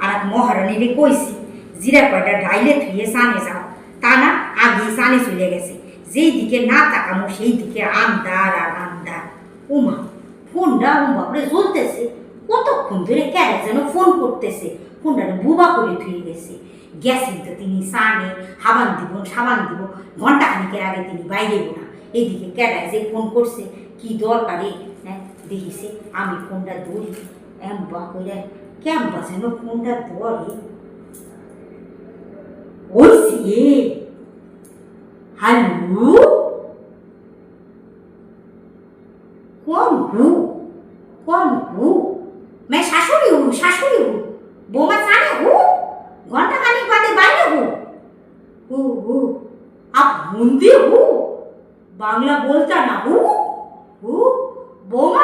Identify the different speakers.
Speaker 1: আর এক মহারানীরে কইছি, জিরা কয়টা ডাইলে থুয়ে সানে যাও। তা না, আগে সানে চলে গেছে। যেই দিকে না তাকামো, সেই দিকে আন্দার আর আন্দার উমা, ফোনটা উম বাপরে জ্বলতেছে। কতক্ষণ ধরে কেন যেন ফোন করতেছে। ফোনটা বুবা করে থুয়ে গেছে। গেছেন তো তিনি সানে হাবান দিব, সাবান দিব। ঘণ্টা খানিকের আগে তিনি বাইরে না। এইদিকে কেডায় যে ফোন করছে, কি দরকারে? হ্যাঁ দেখিছে, আমি ফোনটা ধরি। বা করে কেমন যেন ফোনটা পরে? ওই সে হ্যালো? কোন হু কোন হু मैं শাশুড়ি हूँ শাশুড়ি हूँ बोमा साने हूँ घंटा खानी बातें বাইরে हूँ हूँ हूँ आप हिंदी हूँ বাংলা বলতা না হু? হু? বোমা